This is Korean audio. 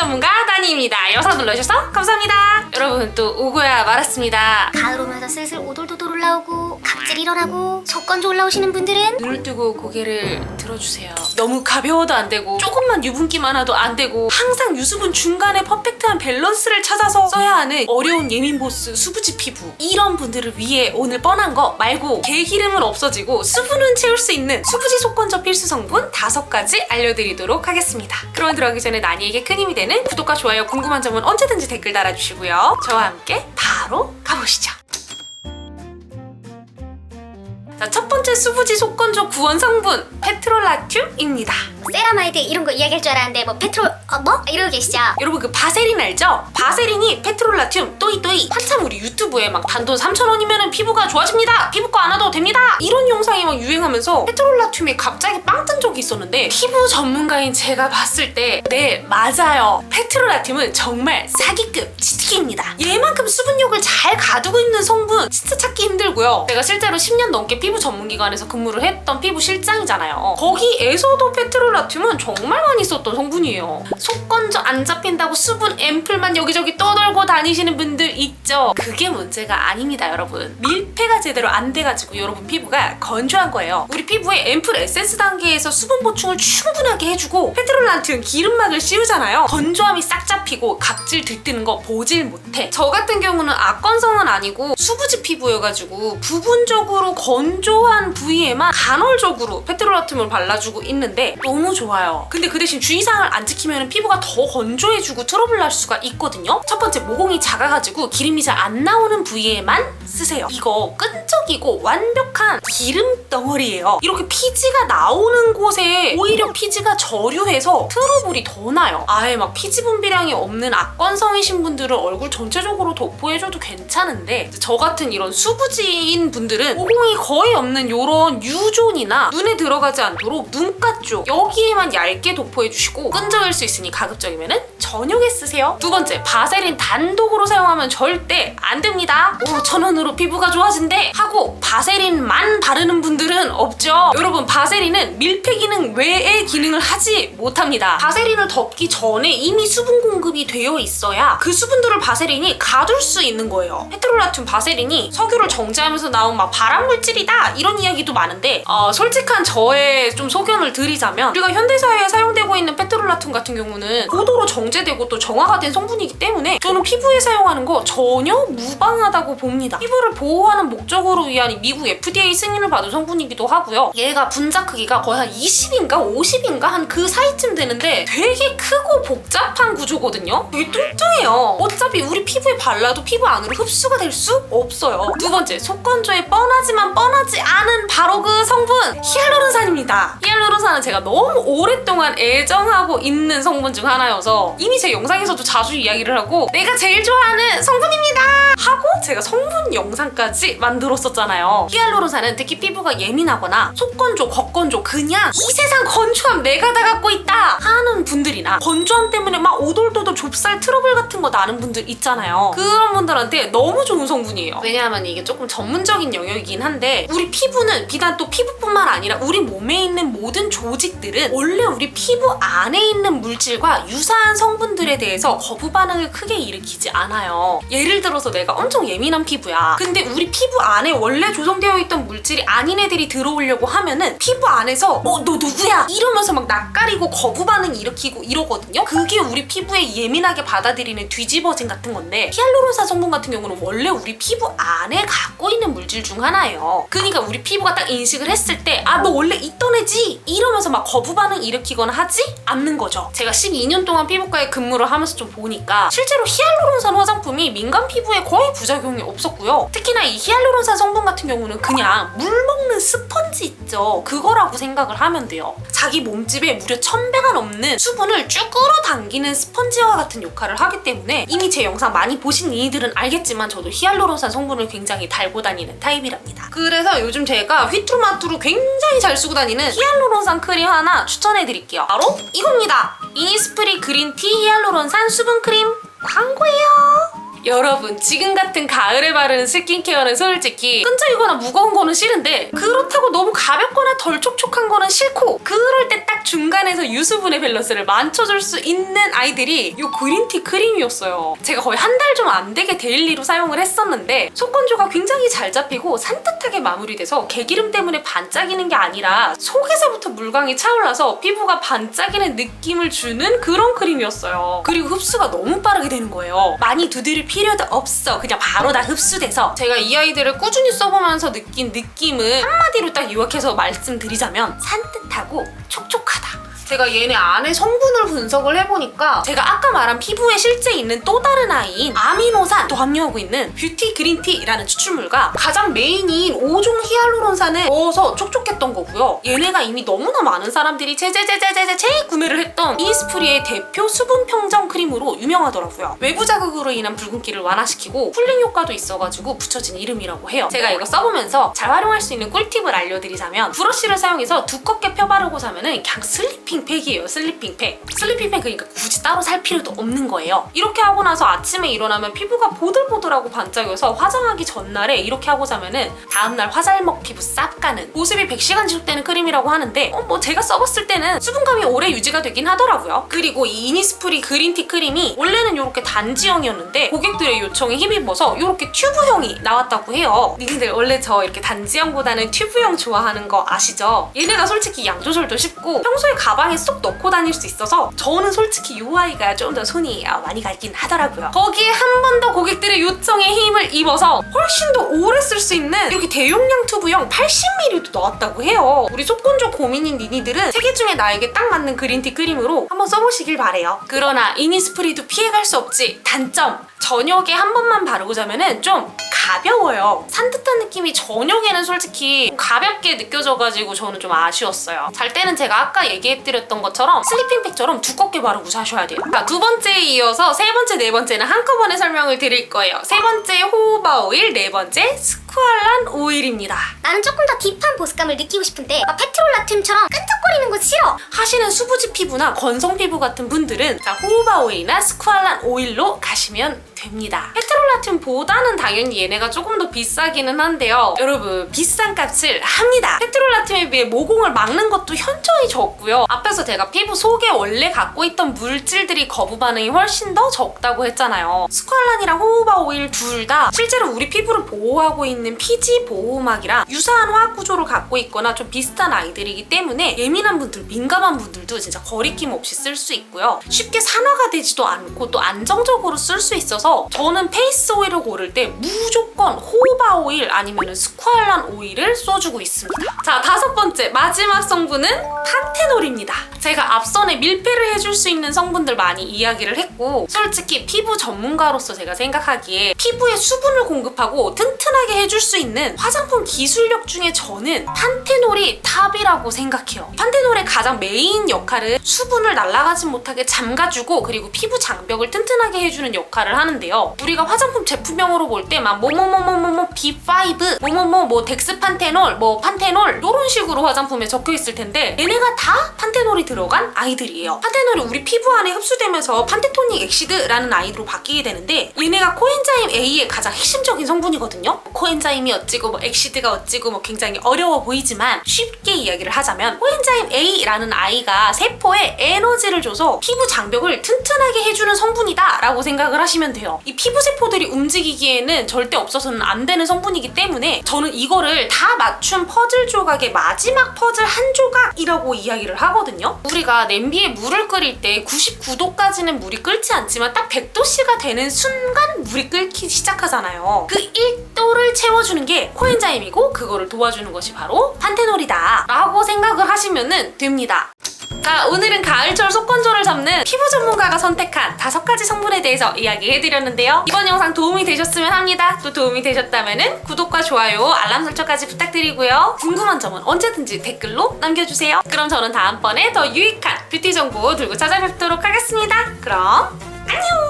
전문가 다니입니다. 영상 눌러주셔서 감사합니다. 여러분 또 오고야 말았습니다. 가을 오면서 슬슬 오돌도돌 올라오고 일어나고 속건조 올라오시는 분들은 눈을 뜨고 고개를 들어주세요. 너무 가벼워도 안 되고 조금만 유분기 많아도 안 되고 항상 유수분 중간에 퍼펙트한 밸런스를 찾아서 써야 하는 어려운 예민 보스 수부지 피부 이런 분들을 위해 오늘 뻔한 거 말고 개기름은 없어지고 수분은 채울 수 있는 수부지 속건조 필수 성분 다섯 가지 알려드리도록 하겠습니다. 그럼 들어가기 전에 나니에게 큰 힘이 되는 구독과 좋아요 궁금한 점은 언제든지 댓글 달아주시고요. 저와 함께 바로 가보시죠. 자, 첫 번째 수부지 속건조 구원 성분 페트롤라튬입니다. 세라마이드 이런 거 이야기할 줄 알았는데 뭐 페트롤 어, 뭐? 이러고 계시죠? 여러분 그 바세린 알죠? 바세린이 페트롤라튬 또이또이. 한참 우리 유튜브에 막 단돈 3,000원이면 피부가 좋아집니다. 피부과 안 와도 됩니다. 이런 영상이 막 유행하면서 페트롤라튬이 갑자기 빵 뜬 적이 있었는데 피부 전문가인 제가 봤을 때 네 맞아요. 페트롤라튬은 정말 사기급 치트키입니다. 얘만큼 수분력을 잘 가두고 있는 성분 진짜 찾기 힘들고요. 제가 실제로 10년 넘게 피부 전문기관에서 근무를 했던 피부 실장이잖아요. 거기에서도 페트롤라튬 은 정말 많이 썼던 성분이에요. 속건조 안 잡힌다고 수분 앰플만 여기저기 떠돌고 다니시는 분들 있죠? 그게 문제가 아닙니다 여러분. 밀폐가 제대로 안 돼가지고 여러분 피부가 건조한 거예요. 우리 피부에 앰플 에센스 단계에서 수분 보충을 충분하게 해주고 페트롤라튬 기름막을 씌우잖아요. 건조함이 싹 잡히고 각질 들뜨는 거 보질 못해. 저 같은 경우는 악건성은 아니고 수부지 피부여가지고 부분적으로 건조한 부위에만 간헐적으로 페트롤라튬을 발라주고 있는데 너무 좋아요. 근데 그 대신 주의사항을 안 지키면 피부가 더 건조해지고 트러블 날 수가 있거든요. 첫 번째 모공이 작아가지고 기름이 잘 안 나오는 부위에만 쓰세요. 이거 끈적이고 완벽한 기름 덩어리예요. 이렇게 피지가 나오는 곳에 오히려 피지가 저류해서 트러블이 더 나요. 아예 막 피지 분비량이 없는 악건성이신 분들은 얼굴 전체적으로 도포해줘도 괜찮은데 저 같은 이런 수부지인 분들은 모공이 거의 없는 이런 유존이나 눈에 들어가지 않도록 눈가 쪽 여기 에만 얇게 도포해주시고 끈적일 수 있으니 가급적이면 은 저녁에 쓰세요. 두 번째 바세린 단독으로 사용하면 절대 안 됩니다. 오 천원으로 피부가 좋아진대. 하고 바세린만 바르는 분들은 없죠. 여러분 바세린은 밀폐 기능 외의 기능을 하지 못합니다. 바세린을 덮기 전에 이미 수분 공급이 되어 있어야 그 수분들을 바세린이 가둘 수 있는 거예요. 페트롤라튬 바세린이 석유를 정제하면서 나온 막 발암 물질이다 이런 이야기도 많은데 어, 솔직한 저의 좀 소견을 드리자면 우리가 현대사회에 사용되고 있는 페트롤라튬 같은 경우는 고도로 정제되고 또 정화가 된 성분이기 때문에 저는 피부에 사용하는 거 전혀 무방하다고 봅니다. 피부를 보호하는 목적으로 위한 이 미국 FDA 승인을 받은 성분이기도 하고요. 얘가 분자 크기가 거의 한 20인가 50인가 한 그 사이쯤 되는데 되게 크고 복잡한 구조거든요. 되게 뚱뚱해요. 어차피 우리 피부에 발라도 피부 안으로 흡수가 될 수 없어요. 두 번째 속건조에 뻔하지만 뻔하지 않은 바로 그 성분 히알루론산입니다. 히알루론산은 제가 너무 오랫동안 애정하고 있는 성분 중 하나여서 이미 제 영상에서도 자주 이야기를 하고 내가 제일 좋아하는 성분입니다 영상까지 만들었었잖아요. 히알루론산은 특히 피부가 예민하거나 속건조, 겉건조 그냥 이 세상 건조함 내가 다 갖고 있다 하는 분들이나 건조함 때문에 막 오돌도돌 좁쌀 트러블 같은 거 나는 분들 있잖아요. 그런 분들한테 너무 좋은 성분이에요. 왜냐하면 이게 조금 전문적인 영역이긴 한데 우리 피부는 비단 또 피부뿐만 아니라 우리 몸에 있는 모든 조직들은 원래 우리 피부 안에 있는 물질과 유사한 성분들에 대해서 거부 반응을 크게 일으키지 않아요. 예를 들어서 내가 엄청 예민한 피부야 근데 우리 피부 안에 원래 조성되어 있던 물질이 아닌 애들이 들어오려고 하면은 피부 안에서 어 너 누구야? 이러면서 막 낯가리고 거부 반응 일으키고 이러거든요. 그게 우리 피부에 예민하게 받아들이는 뒤집어짐 같은 건데 히알루론산 성분 같은 경우는 원래 우리 피부 안에 갖고 있는 물질 중 하나예요. 그러니까 우리 피부가 딱 인식을 했을 때 아 너 원래 있던 애지? 이러면서 막 거부 반응 일으키거나 하지 않는 거죠. 제가 12년 동안 피부과에 근무를 하면서 좀 보니까 실제로 히알루론산 화장품이 민감 피부에 거의 부작용이 없었고요 특히나 이 히알루론산 성분 같은 경우는 그냥 물 먹는 스펀지 있죠. 그거라고 생각을 하면 돼요. 자기 몸집에 무려 1000배가 넘는 수분을 쭉 끌어당기는 스펀지와 같은 역할을 하기 때문에 이미 제 영상 많이 보신 이들은 알겠지만 저도 히알루론산 성분을 굉장히 달고 다니는 타입이랍니다. 그래서 요즘 제가 휘뚜루마뚜루 굉장히 잘 쓰고 다니는 히알루론산 크림 하나 추천해 드릴게요. 바로 이겁니다. 이니스프리 그린티 히알루론산 수분 크림 광고예요 여러분 지금 같은 가을에 바르는 스킨케어는 솔직히 끈적이거나 무거운 거는 싫은데 그렇다고 너무 가볍거나 덜 촉촉한 거는 싫고 그럴 때 딱 중간에서 유수분의 밸런스를 맞춰줄 수 있는 아이들이 이 그린티 크림이었어요. 제가 거의 한 달 좀 안 되게 데일리로 사용을 했었는데 속건조가 굉장히 잘 잡히고 산뜻하게 마무리돼서 개기름 때문에 반짝이는 게 아니라 속에서부터 물광이 차올라서 피부가 반짝이는 느낌을 주는 그런 크림이었어요. 그리고 흡수가 너무 빠르게 되는 거예요. 많이 두드릴 필요도 없어. 그냥 바로 다 흡수돼서 제가 이 아이들을 꾸준히 써보면서 느낀 느낌을 한마디로 딱 요약해서 말씀드리자면 산뜻하고 촉촉하다 제가 얘네 안에 성분을 분석을 해보니까 제가 아까 말한 피부에 실제 있는 또 다른 아이인 아미노산 도 함유하고 있는 뷰티 그린티라는 추출물과 가장 메인인 5종 히알루론산을 넣어서 촉촉했던 거고요. 얘네가 이미 너무나 많은 사람들이 제제제제제제 재구매를 했던 이니스프리의 대표 수분 평정 크림으로 유명하더라고요. 외부 자극으로 인한 붉은기를 완화시키고 쿨링 효과도 있어가지고 붙여진 이름이라고 해요. 제가 이거 써보면서 잘 활용할 수 있는 꿀팁을 알려드리자면 브러쉬를 사용해서 두껍게 펴바르고 자면은 그냥 슬리핑 팩이에요. 슬리핑 팩. 슬리핑 팩 그러니까 굳이 따로 살 필요도 없는 거예요. 이렇게 하고 나서 아침에 일어나면 피부가 보들보들하고 반짝여서 화장하기 전날에 이렇게 하고 자면은 다음날 화잘먹 피부 쌉 가는 보습이 100시간 지속되는 크림이라고 하는데 어, 뭐 제가 써봤을 때는 수분감이 오래 유지가 되긴 하더라고요. 그리고 이 이니스프리 그린티 크림이 원래는 이렇게 단지형이었는데 고객들의 요청에 힘입어서 이렇게 튜브형이 나왔다고 해요. 니들 원래 저 이렇게 단지형보다는 튜브형 좋아하는 거 아시죠? 얘네가 솔직히 양 조절도 쉽고 평소에 가방 에 쏙 넣고 다닐 수 있어서 저는 솔직히 이 아이가 좀 더 손이 아, 많이 가긴 하더라고요. 거기에 한 번 더 고객들의 요청에 힘을 입어서 훨씬 더 오래 쓸 수 있는 이렇게 대용량 튜브형 80ml도 나왔다고 해요. 우리 속건조 고민인 니니들은 세개 중에 나에게 딱 맞는 그린티 크림으로 한번 써보시길 바래요. 그러나 이니스프리도 피해갈 수 없지. 단점. 저녁에 한 번만 바르고 자면은 좀 가벼워요. 산뜻한 느낌이 저녁에는 솔직히 가볍게 느껴져가지고 저는 좀 아쉬웠어요. 잘 때는 제가 아까 얘기해드렸 던 것처럼 슬리핑팩처럼 두껍게 바르고 자셔야 돼요. 자, 두 번째에 이어서 세 번째, 네 번째는 한꺼번에 설명을 드릴 거예요. 세 번째 호호바 오일, 네 번째 스쿠 알란 오일입니다. 나는 조금 더 딥한 보습감을 느끼고 싶은데 막 페트롤라툼처럼 끈적거리는 거 싫어. 하시는 수부지 피부나 건성 피부 같은 분들은 자, 호호바 오일이나 스쿠알란 오일로 가시면 됩니다. 페트롤라툼보다는 당연히 얘네가 조금 더 비싸기는 한데요. 여러분 비싼 값을 합니다. 페트롤라툼에 비해 모공을 막는 것도 현저히 적고요. 앞에서 제가 피부 속에 원래 갖고 있던 물질들이 거부 반응이 훨씬 더 적다고 했잖아요. 스쿠알란이랑 호호바 오일 둘 다 실제로 우리 피부를 보호하고 있는 피지 보호막이랑 유사한 화학 구조를 갖고 있거나 좀 비슷한 아이들이기 때문에 예민한 분들, 민감한 분들도 진짜 거리낌 없이 쓸 수 있고요. 쉽게 산화가 되지도 않고 또 안정적으로 쓸 수 있어서 저는 페이스 오일을 고를 때 무조건 호바 오일 아니면 스쿠알란 오일을 써주고 있습니다. 자, 다섯 번째 마지막 성분은 판테놀입니다. 제가 앞선에 밀폐를 해줄 수 있는 성분들 많이 이야기를 했고 솔직히 피부 전문가로서 제가 생각하기에 피부에 수분을 공급하고 튼튼하게 해줄 수 있는 화장품 기술력 중에 저는 판테놀이 탑이라고 생각해요. 판테놀의 가장 메인 역할은 수분을 날아가지 못하게 잠가주고 그리고 피부 장벽을 튼튼하게 해주는 역할을 하는데요. 우리가 화장품 제품명으로 볼때막 뭐뭐뭐뭐뭐 B5 뭐뭐뭐 뭐 덱스판테놀 뭐 판테놀 이런 식으로 화장품에 적혀 있을 텐데 얘네가 다 판테놀이 들어간 아이들이에요. 판테놀이 우리 피부 안에 흡수되면서 판테토닉 엑시드라는 아이로 바뀌게 되는데 얘네가 코엔자임 A의 가장 핵심적인 성분이거든요. 코엔자임이 어찌고 뭐 엑시드가 어찌고 뭐 굉장히 어려워 보이지만 쉽게 이야기를 하자면 코엔자임 A라는 아이가 세포에 에너지를 줘서 피부 장벽을 튼튼하게 해주는 성분이다 라고 생각을 하시면 돼요. 이 피부 세포들이 움직이기에는 절대 없어서는 안 되는 성분이기 때문에 저는 이거를 다 맞춘 퍼즐 조각의 마지막 퍼즐 한 조각이라고 이야기를 하거든요. 우리가 냄비에 물을 끓일 때 99도까지는 물이 끓지 않지만 딱 100도씨가 되는 순간 물이 끓기 시작하잖아요. 그 1도를 채워주는 게 코엔자임이고 그거를 도와주는 것이 바로 판테놀이다 라고 생각을 하시면 됩니다. 자, 오늘은 가을철 속건조를 잡는 피부 전문가가 선택한 다섯 가지 성분에 대해서 이야기해드렸는데요. 이번 영상 도움이 되셨으면 합니다. 또 도움이 되셨다면 구독과 좋아요, 알람 설정까지 부탁드리고요. 궁금한 점은 언제든지 댓글로 남겨주세요. 그럼 저는 다음번에 더 유익한 뷰티 정보 들고 찾아뵙도록 하겠습니다. 그럼 안녕!